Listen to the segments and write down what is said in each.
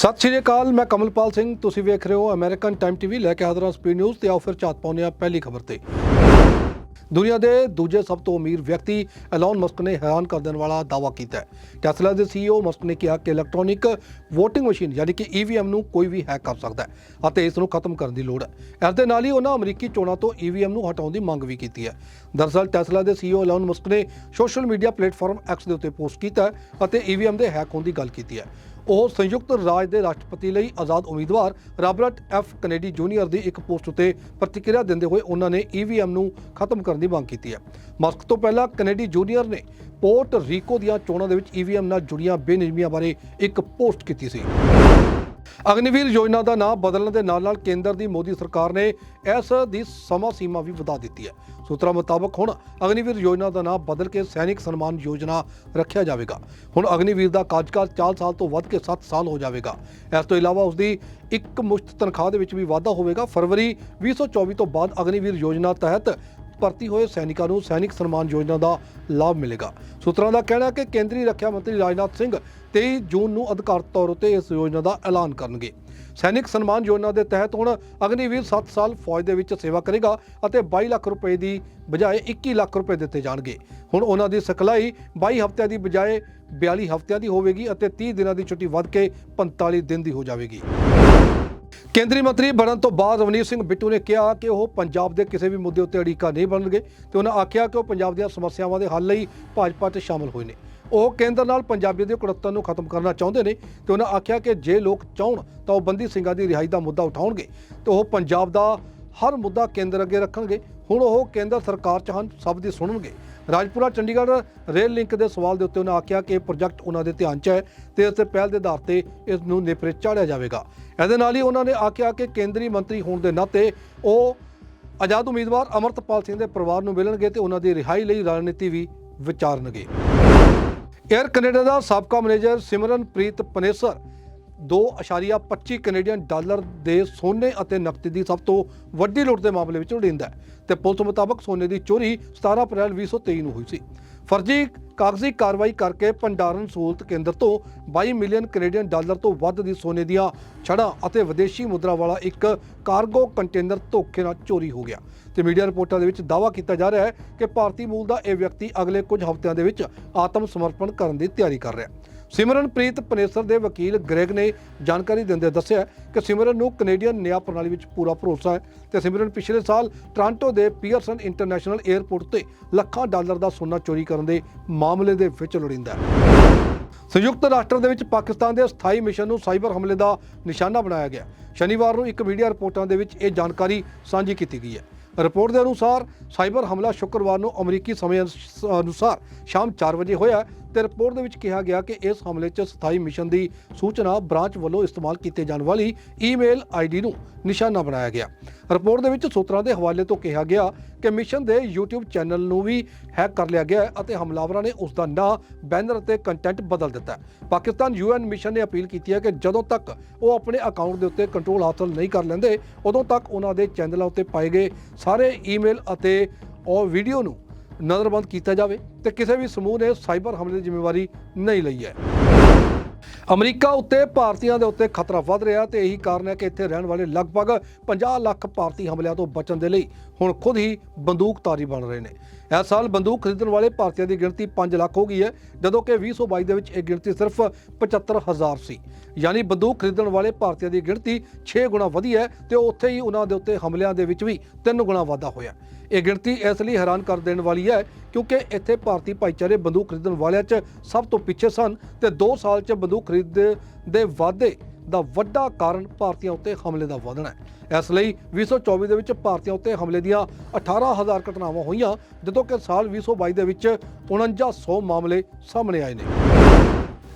ਸਤਿ ਸ਼੍ਰੀ ਅਕਾਲ, ਮੈਂ ਕਮਲਪਾਲ ਸਿੰਘ, ਤੁਸੀਂ ਵੇਖ ਰਹੇ ਹੋ ਅਮਰੀਕਨ ਟਾਈਮ ਟੀਵੀ ਲੈ ਕੇ ਹਾਜ਼ਰ ਹਾਂ ਸਪੀਡ ਨਿਊਜ਼ ਤੇ ਆਓ ਫਿਰ ਝਾਤ ਪਾਉਂਦੇ ਹਾਂ ਪਹਿਲੀ ਖਬਰ ਤੇ। ਦੁਨੀਆ ਦੇ ਦੂਜੇ ਸਭ ਤੋਂ ਅਮੀਰ ਵਿਅਕਤੀ ਐਲਨ ਮਸਕ ਨੇ ਹੈਰਾਨ ਕਰ ਦੇਣ ਵਾਲਾ ਦਾਅਵਾ ਕੀਤਾ ਹੈ। ਟੈਸਲਾ ਦੇ ਸੀਈਓ ਮਸਕ ਨੇ ਕਿਹਾ ਕਿ ਇਲੈਕਟ੍ਰੋਨਿਕ VOTING ਮਸ਼ੀਨ ਯਾਨੀ ਕਿ EVM ਨੂੰ ਕੋਈ ਵੀ ਹੈਕ ਕਰ ਸਕਦਾ ਹੈ ਅਤੇ ਇਸ ਨੂੰ ਖਤਮ ਕਰਨ ਦੀ ਲੋੜ ਹੈ। ਇਸ ਦੇ ਨਾਲ ਹੀ ਉਹਨਾਂ ਅਮਰੀਕੀ ਚੋਣਾਂ ਤੋਂ EVM ਨੂੰ ਹਟਾਉਣ ਦੀ ਮੰਗ ਵੀ ਕੀਤੀ ਹੈ। ਦਰਅਸਲ ਟੈਸਲਾ ਦੇ ਸੀਈਓ ਐਲਨ ਮਸਕ ਨੇ ਸੋਸ਼ਲ ਮੀਡੀਆ ਪਲੇਟਫਾਰਮ X ਦੇ ਉੱਤੇ ਪੋਸਟ ਕੀਤਾ ਹੈ ਅਤੇ EVM ਦੇ ਹੈਕ ਹੋਣ ਦੀ ਗੱਲ ਕੀਤੀ ਹੈ। ਉਹ ਸੰਯੁਕਤ ਰਾਜ ਦੇ ਰਾਸ਼ਟਰਪਤੀ ਲਈ ਆਜ਼ਾਦ ਉਮੀਦਵਾਰ ਰਾਬਰਟ ਐਫ ਕੈਨੇਡੀ ਜੂਨੀਅਰ ਦੀ ਇੱਕ ਪੋਸਟ ਉਤੇ ਪ੍ਰਤੀਕਿਰਿਆ ਦਿੰਦੇ ਹੋਏ ਉਹਨਾਂ ਨੇ ਈਵੀਐਮ ਨੂੰ ਖਤਮ ਕਰਨ ਦੀ ਮੰਗ ਕੀਤੀ ਹੈ। ਮਸਕ ਤੋਂ ਪਹਿਲਾਂ ਕੈਨੇਡੀ ਜੂਨੀਅਰ ਨੇ ਪੋਰਟ ਰੀਕੋ ਦੀਆਂ ਚੋਣਾਂ ਦੇ ਵਿੱਚ ਈਵੀਐਮ ਨਾਲ ਜੁੜੀਆਂ ਬੇਨਿਯਮੀਆਂ ਬਾਰੇ ਇੱਕ ਪੋਸਟ ਕੀਤੀ ਸੀ। ਅਗਨੀਵੀਰ ਯੋਜਨਾ ਦਾ ਨਾਮ ਬਦਲਣ ਦੇ ਨਾਲ ਨਾਲ ਕੇਂਦਰ ਦੀ ਮੋਦੀ ਸਰਕਾਰ ਨੇ ਇਸ ਦੀ ਸਮਾਂ ਸੀਮਾ ਵੀ ਵਧਾ ਦਿੱਤੀ ਹੈ। ਸੂਤਰਾਂ ਮੁਤਾਬਕ ਹੁਣ ਅਗਨੀਵੀਰ ਯੋਜਨਾ ਦਾ ਨਾਮ ਬਦਲ ਕੇ ਸੈਨਿਕ ਸਨਮਾਨ ਯੋਜਨਾ ਰੱਖਿਆ ਜਾਵੇਗਾ। ਹੁਣ ਅਗਨੀਵੀਰ ਦਾ ਕਾਰਜਕਾਲ 4 ਸਾਲ ਤੋਂ ਵੱਧ ਕੇ 7 ਸਾਲ ਹੋ ਜਾਵੇਗਾ। ਇਸ ਤੋਂ ਇਲਾਵਾ ਉਸ ਦੀ ਇੱਕ ਮੁਸ਼ਤ ਤਨਖਾਹ ਦੇ ਵਿੱਚ ਵੀ ਵਾਧਾ ਹੋਵੇਗਾ। ਫਰਵਰੀ 2024 ਤੋਂ ਬਾਅਦ ਅਗਨੀਵੀਰ ਯੋਜਨਾ ਤਹਿਤ ਭਰਤੀ ਹੋਏ ਸੈਨਿਕਾਂ ਨੂੰ ਸੈਨਿਕ ਸਨਮਾਨ ਯੋਜਨਾ ਦਾ ਲਾਭ ਮਿਲੇਗਾ। ਸੂਤਰਾਂ ਦਾ ਕਹਿਣਾ ਹੈ ਕਿ ਕੇਂਦਰੀ ਰੱਖਿਆ ਮੰਤਰੀ ਰਾਜਨਾਥ ਸਿੰਘ 23 ਜੂਨ ਨੂੰ ਅਧਿਕਾਰਤ ਤੌਰ ਉਤੇ ਇਸ ਯੋਜਨਾ ਦਾ ਐਲਾਨ ਕਰਨਗੇ। ਸੈਨਿਕ ਸਨਮਾਨ ਯੋਜਨਾ ਦੇ ਤਹਿਤ ਹੁਣ ਅਗਨੀਵੀਰ 7 ਸਾਲ ਫੌਜ ਦੇ ਵਿੱਚ ਸੇਵਾ ਕਰੇਗਾ ਅਤੇ 22 ਲੱਖ ਰੁਪਏ ਦੀ ਬਜਾਏ 21 ਲੱਖ ਰੁਪਏ ਦਿੱਤੇ ਜਾਣਗੇ। ਹੁਣ ਉਹਨਾਂ ਦੀ ਸਿਖਲਾਈ 22 ਹਫ਼ਤਿਆਂ ਦੀ ਬਜਾਏ 42 ਹਫ਼ਤਿਆਂ ਦੀ ਹੋਵੇਗੀ ਅਤੇ 30 ਦਿਨਾਂ ਦੀ ਛੁੱਟੀ ਵੱਧ ਕੇ 45 ਦਿਨ ਦੀ ਹੋ ਜਾਵੇਗੀ। ਕੇਂਦਰੀ ਮੰਤਰੀ ਬਣਨ ਤੋਂ ਬਾਅਦ ਰਵਨੀਤ ਸਿੰਘ ਬਿੱਟੂ ਨੇ ਕਿਹਾ ਕਿ ਉਹ ਪੰਜਾਬ ਦੇ ਕਿਸੇ ਵੀ ਮੁੱਦੇ ਉੱਤੇ ਅੜੀਕਾ ਨਹੀਂ ਬਣਨਗੇ ਤੇ ਉਹਨਾਂ ਆਖਿਆ ਕਿ ਉਹ ਪੰਜਾਬ ਦੀਆਂ ਸਮੱਸਿਆਵਾਂ ਦੇ ਹੱਲ ਲਈ ਭਾਜਪਾ 'ਚ ਸ਼ਾਮਲ ਹੋਏ ਨੇ। ਉਹ ਕੇਂਦਰ ਨਾਲ ਪੰਜਾਬੀਆਂ ਦੇ ਕੁੜੱਤਨ ਨੂੰ ਖਤਮ ਕਰਨਾ ਚਾਹੁੰਦੇ ਨੇ ਤੇ ਉਹਨਾਂ ਆਖਿਆ ਕਿ ਜੇ ਲੋਕ ਚਾਹਣ ਤਾਂ ਉਹ ਬੰਦੀ ਸਿੰਘਾਂ ਦੀ ਰਿਹਾਈ ਦਾ ਮੁੱਦਾ ਉਠਾਉਣਗੇ ਤੇ ਉਹ ਪੰਜਾਬ ਦਾ ਹਰ ਮੁੱਦਾ ਕੇਂਦਰ ਅੱਗੇ ਰੱਖਣਗੇ ਹੁਣ ਉਹ ਕੇਂਦਰ ਸਰਕਾਰ 'ਚ ਹਨ, ਸਭ ਦੀ ਸੁਣਨਗੇ। ਰਾਜਪੁਰਾ ਚੰਡੀਗੜ੍ਹ ਰੇਲ ਲਿੰਕ ਦੇ ਸਵਾਲ ਦੇ ਉੱਤੇ ਉਹਨਾਂ ਆਖਿਆ ਕਿ ਇਹ ਪ੍ਰੋਜੈਕਟ ਉਹਨਾਂ ਦੇ ਧਿਆਨ 'ਚ ਹੈ ਤੇ ਇਸ ਤੇ ਪਹਿਲ ਦੇ ਆਧਾਰ ਤੇ ਇਸ ਨੂੰ ਨੇਪਰੇ ਚਾੜਿਆ ਜਾਵੇਗਾ। ਇਹਦੇ ਨਾਲ ਹੀ ਉਹਨਾਂ ਨੇ ਆਖਿਆ ਕਿ ਕੇਂਦਰੀ ਮੰਤਰੀ ਹੋਣ ਦੇ ਨਾਤੇ ਉਹ ਆਜ਼ਾਦ ਉਮੀਦਵਾਰ ਅਮਰਤਪਾਲ ਸਿੰਘ ਦੇ ਪਰਿਵਾਰ ਨੂੰ ਮਿਲਣਗੇ ਤੇ ਉਹਨਾਂ ਦੀ ਰਿਹਾਈ ਲਈ ਰਣਨੀਤੀ ਵੀ ਵਿਚਾਰਨਗੇ। 에ਅਰ ਕੈਨੇਡਾ ਦਾ ਸਾਬਕਾ manager Simranpreet Panesar 2.25 Canadian dollar ਦੇ ਸੋਨੇ ਅਤੇ ਨਕਦੀ ਦੀ ਸਭ ਤੋਂ ਵੱਡੀ ਲੁੱਟ ਦੇ ਮਾਮਲੇ ਵਿੱਚ ਉੜਿੰਦਾ ਹੈ ਤੇ ਪੁਲਿਸ ਮੁਤਾਬਕ ਸੋਨੇ ਦੀ ਚੋਰੀ 17 ਅਪ੍ਰੈਲ 2023 ਨੂੰ ਹੋਈ ਸੀ। ਫਰਜ਼ੀ ਕਾਗਜ਼ੀ ਕਾਰਵਾਈ ਕਰਕੇ ਭੰਡਾਰਨ ਸਹੂਲਤ ਕੇਂਦਰ ਤੋਂ 22 ਮਿਲੀਅਨ ਕੈਨੇਡੀਅਨ ਡਾਲਰ ਤੋਂ ਵੱਧ ਦੀ ਸੋਨੇ ਦੀਆਂ ਛੜਾਂ ਅਤੇ ਵਿਦੇਸ਼ੀ ਮੁਦਰਾ ਵਾਲਾ ਇੱਕ ਕਾਰਗੋ ਕੰਟੇਨਰ ਧੋਖੇ ਨਾਲ ਚੋਰੀ ਹੋ ਗਿਆ। ਤੇ ਮੀਡੀਆ ਰਿਪੋਰਟਾਂ ਦੇ ਵਿੱਚ ਦਾਅਵਾ ਕੀਤਾ ਜਾ ਰਿਹਾ ਹੈ ਕਿ ਭਾਰਤੀ ਮੂਲ ਦਾ ਇਹ ਵਿਅਕਤੀ ਅਗਲੇ ਕੁਝ ਹਫ਼ਤਿਆਂ ਦੇ ਵਿੱਚ ਆਤਮ ਸਮਰਪਣ ਕਰਨ ਦੀ ਤਿਆਰੀ ਕਰ ਰਿਹਾ ਹੈ। ਸਿਮਰਨਪ੍ਰੀਤ ਪਨੇਸਰ ਦੇ ਵਕੀਲ ਗ੍ਰੈਗ ਨੇ ਜਾਣਕਾਰੀ ਦਿੰਦੇ ਦੱਸਿਆ ਕਿ ਸਿਮਰਨ ਨੂੰ ਕੈਨੇਡੀਅਨ ਨਿਆਂ ਪ੍ਰਣਾਲੀ ਵਿੱਚ ਪੂਰਾ ਭਰੋਸਾ ਹੈ ਤੇ ਸਿਮਰਨ ਪਿਛਲੇ ਸਾਲ ਟ੍ਰਾਂਟੋ ਦੇ ਪੀਅਰਸਨ ਇੰਟਰਨੈਸ਼ਨਲ 에ਅਰਪੋਰਟ ਤੇ ਲੱਖਾਂ ਡਾਲਰ ਦਾ ਸੋਨਾ ਚੋਰੀ ਕਰਨ ਦੇ ਮਾਮਲੇ ਦੇ ਵਿੱਚ ਲੋੜਿੰਦਾ ਹੈ। ਸੰਯੁਕਤ ਰਾਸ਼ਟਰ ਦੇ ਵਿੱਚ ਪਾਕਿਸਤਾਨ ਦੇ ਸਥਾਈ ਮਿਸ਼ਨ ਨੂੰ ਸਾਈਬਰ ਹਮਲੇ ਦਾ ਨਿਸ਼ਾਨਾ ਬਣਾਇਆ ਗਿਆ। ਸ਼ਨੀਵਾਰ ਨੂੰ ਇੱਕ ਮੀਡੀਆ ਰਿਪੋਰਟਾਂ ਦੇ ਵਿੱਚ ਇਹ ਜਾਣਕਾਰੀ ਸਾਂਝੀ ਕੀਤੀ ਗਈ ਹੈ। ਰਿਪੋਰਟ ਦੇ ਅਨੁਸਾਰ ਸਾਈਬਰ ਹਮਲਾ ਸ਼ੁੱਕਰਵਾਰ ਨੂੰ ਅਮਰੀਕੀ ਸਮੇਂ ਅਨੁਸ- ਅਨੁਸਾਰ ਸ਼ਾਮ 4 ਵਜੇ ਹੋਇਆ ਤੇ ਰਿਪੋਰਟ ਦੇ ਵਿੱਚ ਕਿਹਾ ਗਿਆ ਕਿ ਇਸ ਹਮਲੇ 'ਚ ਸਥਾਈ ਮਿਸ਼ਨ ਦੀ ਸੂਚਨਾ ਬ੍ਰਾਂਚ ਵੱਲੋਂ ਇਸਤੇਮਾਲ ਕੀਤੇ ਜਾਣ ਵਾਲੀ ਈਮੇਲ ਆਈਡੀ ਨੂੰ ਨਿਸ਼ਾਨਾ ਬਣਾਇਆ ਗਿਆ। ਰਿਪੋਰਟ ਦੇ ਵਿੱਚ ਸੂਤਰਾਂ ਦੇ ਹਵਾਲੇ ਤੋਂ ਕਿਹਾ ਗਿਆ ਕਿ ਮਿਸ਼ਨ ਦੇ YouTube ਚੈਨਲ ਨੂੰ ਵੀ ਹੈਕ ਕਰ ਲਿਆ ਗਿਆ ਅਤੇ ਹਮਲਾਵਰਾਂ ਨੇ ਉਸ ਦਾ ਨਾਂ, ਬੈਨਰ ਅਤੇ ਕੰਟੈਂਟ ਬਦਲ ਦਿੱਤਾ ਹੈ। ਪਾਕਿਸਤਾਨ ਯੂਐਨ ਮਿਸ਼ਨ ਨੇ ਅਪੀਲ ਕੀਤੀ ਹੈ ਕਿ ਜਦੋਂ ਤੱਕ ਉਹ ਆਪਣੇ ਅਕਾਊਂਟ ਦੇ ਉੱਤੇ ਕੰਟਰੋਲ ਹਾਸਲ ਨਹੀਂ ਕਰ ਲੈਂਦੇ, ਉਦੋਂ ਤੱਕ ਉਹਨਾਂ ਦੇ ਚੈਨਲਾਂ ਉੱਤੇ ਪਾਏ ਗਏ ਸਾਰੇ ਈਮੇਲ ਅਤੇ ਉਹ ਵੀਡੀਓ ਨੂੰ ਨਜ਼ਰਬੰਦ ਕੀਤਾ ਜਾਵੇ ਤੇ ਕਿਸੇ ਵੀ ਸਮੂਹ ਨੇ ਸਾਈਬਰ ਹਮਲੇ ਦੀ ਜ਼ਿੰਮੇਵਾਰੀ ਨਹੀਂ ਲਈ ਹੈ। ਅਮਰੀਕਾ ਉੱਤੇ ਭਾਰਤੀਆਂ ਦੇ ਉੱਤੇ ਖਤਰਾ ਵੱਧ ਰਿਹਾ ਤੇ ਇਹੀ ਕਾਰਨ ਹੈ ਕਿ ਇੱਥੇ ਰਹਿਣ ਵਾਲੇ ਲਗਭਗ 50 ਲੱਖ ਭਾਰਤੀ ਹਮਲਿਆਂ ਤੋਂ ਬਚਣ ਦੇ ਲਈ ਹੁਣ ਖੁਦ ਹੀ ਬੰਦੂਕਧਾਰੀ ਬਣ ਰਹੇ ਨੇ। ਇਸ ਸਾਲ ਬੰਦੂਕ ਖਰੀਦਣ ਵਾਲੇ ਭਾਰਤੀਆਂ ਦੀ ਗਿਣਤੀ 5 ਲੱਖ ਹੋ ਗਈ ਹੈ, ਜਦੋਂ ਕਿ 2022 ਦੇ ਵਿੱਚ ਇਹ ਗਿਣਤੀ ਸਿਰਫ 75000 ਸੀ। ਯਾਨੀ ਬੰਦੂਕ ਖਰੀਦਣ ਵਾਲੇ ਭਾਰਤੀਆਂ ਦੀ ਗਿਣਤੀ 6 ਗੁਣਾ ਵਧੀ ਹੈ ਤੇ ਉੱਥੇ ਹੀ ਉਹਨਾਂ ਦੇ ਉੱਤੇ ਹਮਲਿਆਂ ਦੇ ਵਿੱਚ ਵੀ 3 ਗੁਣਾ ਵਾਧਾ ਹੋਇਆ। ਇਹ ਗਿਣਤੀ ਇਸ ਲਈ ਹੈਰਾਨ ਕਰ ਦੇਣ ਵਾਲੀ ਹੈ ਕਿਉਂਕਿ ਇੱਥੇ ਭਾਰਤੀ ਭਾਈਚਾਰੇ ਬੰਦੂਕ ਖਰੀਦਣ ਵਾਲਿਆਂ 'ਚ ਸਭ ਤੋਂ ਪਿੱਛੇ ਸਨ ਤੇ 2 ਸਾਲ 'ਚ ਬੰਦੂਕ ਖਰੀਦ ਦੇ ਵਾਧੇ ਦਾ ਵੱਡਾ ਕਾਰਨ ਭਾਰਤੀਆਂ ਉੱਤੇ ਹਮਲੇ ਦਾ ਵਧਣਾ ਹੈ। ਇਸ ਲਈ 2024 ਦੇ ਵਿੱਚ ਭਾਰਤੀਆਂ ਉੱਤੇ ਹਮਲੇ ਦੀਆਂ 18000 ਘਟਨਾਵਾਂ ਹੋਈਆਂ, ਜਦੋਂ ਕਿ ਸਾਲ 2022 ਦੇ ਵਿੱਚ 4900 ਮਾਮਲੇ ਸਾਹਮਣੇ ਆਏ ਨੇ।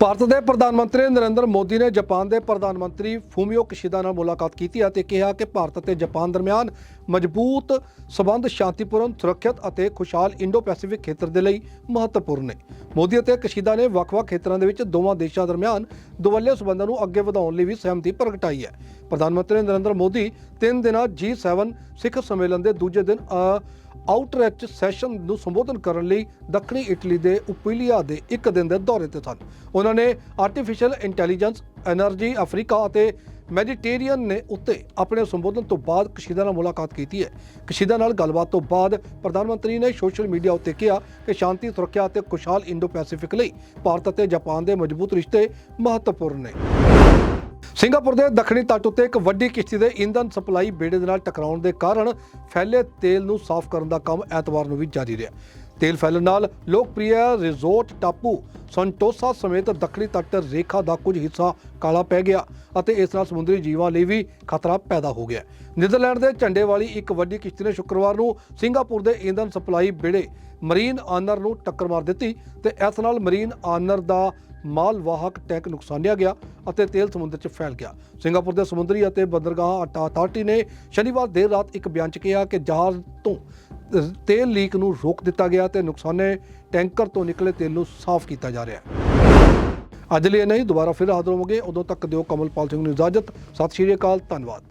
ਭਾਰਤ ਦੇ ਪ੍ਰਧਾਨ ਮੰਤਰੀ ਨਰਿੰਦਰ ਮੋਦੀ ਨੇ ਜਾਪਾਨ ਦੇ ਪ੍ਰਧਾਨ ਮੰਤਰੀ ਫੂਮੀਓ ਕਿਸ਼ਿਦਾ ਨਾਲ ਮੁਲਾਕਾਤ ਕੀਤੀ ਅਤੇ ਕਿਹਾ ਕਿ ਭਾਰਤ ਅਤੇ ਜਾਪਾਨ ਦਰਮਿਆਨ ਮਜ਼ਬੂਤ ਸਬੰਧ ਸ਼ਾਂਤੀਪੂਰਨ, ਸੁਰੱਖਿਅਤ ਅਤੇ ਖੁਸ਼ਹਾਲ ਇੰਡੋ-ਪੈਸੀਫਿਕ ਖੇਤਰ ਦੇ ਲਈ ਮਹੱਤਵਪੂਰਨ ਨੇ। ਮੋਦੀ ਅਤੇ ਕਿਸ਼ਿਦਾ ਨੇ ਵੱਖ-ਵੱਖ ਖੇਤਰਾਂ ਦੇ ਵਿੱਚ ਦੋਵਾਂ ਦੇਸ਼ਾਂ ਦਰਮਿਆਨ ਦੁਵੱਲੇ ਸਬੰਧਾਂ ਨੂੰ ਅੱਗੇ ਵਧਾਉਣ ਲਈ ਵੀ ਸਹਿਮਤੀ ਪ੍ਰਗਟਾਈ ਹੈ। ਪ੍ਰਧਾਨ ਮੰਤਰੀ ਨਰਿੰਦਰ ਮੋਦੀ ਤਿੰਨ ਦਿਨਾਂ G7 ਸਿੱਖ ਸੰਮੇਲਨ ਦੇ ਦੂਜੇ ਦਿਨ ਆਊਟਰੈਚ ਸੈਸ਼ਨ ਨੂੰ ਸੰਬੋਧਨ ਕਰਨ ਲਈ ਦੱਖਣੀ ਇਟਲੀ ਦੇ ਉਪੀਲੀਆ ਦੇ ਇੱਕ ਦਿਨ ਦੇ ਦੌਰੇ ਤੇ ਸਨ। ਉਹਨਾਂ ਨੇ ਆਰਟੀਫੀਸ਼ੀਅਲ ਇੰਟੈਲੀਜੈਂਸ એનર્ਜੀ ਅਫਰੀਕਾ ਅਤੇ ਮੈਡੀਟੇਰੀਅਨ ਨੇ ਉੱਤੇ ਆਪਣੇ ਸੰਬੋਧਨ ਤੋਂ ਬਾਅਦ ਕਸ਼ੀਦਾ ਨਾਲ ਮੁਲਾਕਾਤ ਕੀਤੀ ਹੈ। ਕਸ਼ੀਦਾ ਨਾਲ ਗੱਲਬਾਤ ਤੋਂ ਬਾਅਦ ਪ੍ਰਧਾਨ ਮੰਤਰੀ ਨੇ ਸੋਸ਼ਲ ਮੀਡੀਆ ਉੱਤੇ ਕਿਹਾ ਕਿ ਸ਼ਾਂਤੀ, ਸੁਰੱਖਿਆ ਅਤੇ ਖੁਸ਼ਹਾਲ ਇੰਡੋ ਪੈਸੀਫਿਕ ਲਈ ਭਾਰਤ ਅਤੇ ਜਾਪਾਨ ਦੇ ਮਜ਼ਬੂਤ ਰਿਸ਼ਤੇ ਮਹੱਤਵਪੂਰਨ ਨੇ। ਸਿੰਗਾਪੁਰ ਦੇ ਦੱਖਣੀ ਤੱਟ ਉੱਤੇ ਇੱਕ ਵੱਡੀ ਕਿਸ਼ਤੀ ਦੇ ਇੰਧਨ ਸਪਲਾਈ ਬੇੜੇ ਦੇ ਨਾਲ ਟਕਰਾਉਣ ਦੇ ਕਾਰਨ ਫੈਲੇ ਤੇਲ ਨੂੰ ਸਾਫ਼ ਕਰਨ ਦਾ ਕੰਮ ਐਤਵਾਰ ਨੂੰ ਵੀ ਜਾਰੀ ਰਿਹਾ। ਤੇਲ ਫੈਲਣ ਨਾਲ ਲੋਕਪ੍ਰਿਯ ਰਿਜ਼ੋਰਟ ਟਾਪੂ ਸੰਟੋਸਾ ਸਮੇਤ ਦੱਖਣੀ ਤੱਟ ਰੇਖਾ ਦਾ ਕੁਝ ਹਿੱਸਾ ਕਾਲਾ ਪੈ ਗਿਆ ਅਤੇ ਇਸ ਨਾਲ ਸਮੁੰਦਰੀ ਜੀਵਾਂ ਲਈ ਵੀ ਖਤਰਾ ਪੈਦਾ ਹੋ ਗਿਆ। ਨੀਦਰਲੈਂਡ ਦੇ ਝੰਡੇ ਵਾਲੀ ਇੱਕ ਵੱਡੀ ਕਿਸ਼ਤੀ ਨੇ ਸ਼ੁੱਕਰਵਾਰ ਨੂੰ ਸਿੰਗਾਪੁਰ ਦੇ ਇੰਧਨ ਸਪਲਾਈ ਬੇੜੇ ਮਰੀਨ ਆਨਰ ਨੂੰ ਟੱਕਰ ਮਾਰ ਦਿੱਤੀ ਤੇ ਇਸ ਨਾਲ ਮਰੀਨ ਆਨਰ ਦਾ ਮਾਲਵਾਹਕ ਟੈਂਕ ਨੁਕਸਾਨਿਆ ਗਿਆ ਅਤੇ ਤੇਲ ਸਮੁੰਦਰ 'ਚ ਫੈਲ ਗਿਆ। ਸਿੰਗਾਪੁਰ ਦੇ ਸਮੁੰਦਰੀ ਅਤੇ ਬੰਦਰਗਾਹ ਅਟਾ- ਅਥਾਰਟੀ ਨੇ ਸ਼ਨੀਵਾਰ ਦੇਰ ਰਾਤ ਇੱਕ ਬਿਆਨ 'ਚ ਕਿਹਾ ਕਿ ਜਹਾਜ਼ ਤੋਂ ਤੇਲ ਲੀਕ ਨੂੰ ਰੋਕ ਦਿੱਤਾ ਗਿਆ ਤੇ ਨੁਕਸਾਨੇ ਟੈਂਕਰ ਤੋਂ ਨਿਕਲੇ ਤੇਲ ਨੂੰ ਸਾਫ਼ ਕੀਤਾ ਜਾ ਰਿਹਾ ਹੈ। ਅੱਜ ਲਈ ਇਹ ਨਹੀਂ ਦੁਬਾਰਾ ਫਿਰ ਹਾਜ਼ਰ ਹੋਵਾਂਗੇ। ਉਦੋਂ ਤੱਕ ਦਿਓ ਕਮਲਪਾਲ ਸਿੰਘ ਨੂੰ ਇਜਾਜ਼ਤ। ਸਤਿ ਸ਼੍ਰੀ ਅਕਾਲ, ਧੰਨਵਾਦ।